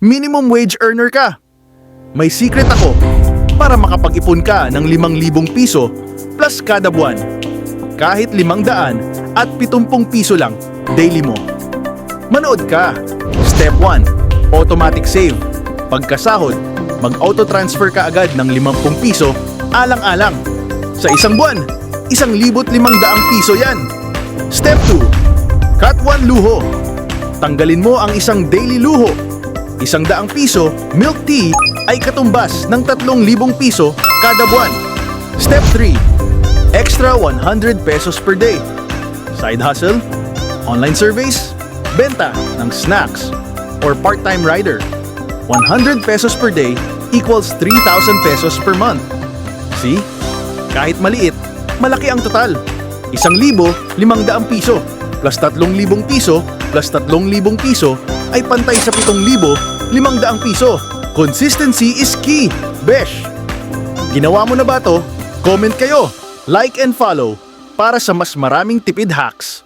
minimum wage earner ka. May secret ako para makapag-ipon ka ng 5,000 piso plus kada buwan. Kahit 500 at 70 piso lang daily mo. Manood ka. Step 1. Automatic save. Pagkasahod, mag-auto-transfer ka agad ng 50 piso alang-alang. Sa isang buwan, 1,500 piso yan. Step 2. Cut 1 luho. Tanggalin mo ang isang daily luho. Isang daang piso, milk tea ay katumbas ng 3,000 piso kada buwan. Step 3. Extra 100 pesos per day. Side hustle, online surveys, benta ng snacks, or part-time rider. 100 pesos per day equals 3,000 pesos per month. See? Kahit maliit, malaki ang total. Isang libo, limang daang piso, plus tatlong libong piso, plus tatlong libong piso, ay pantay sa pitong libo, limang daang piso. Consistency is key, besh! Ginawa mo na ba to? Comment kayo, like and follow para sa mas maraming tipid hacks.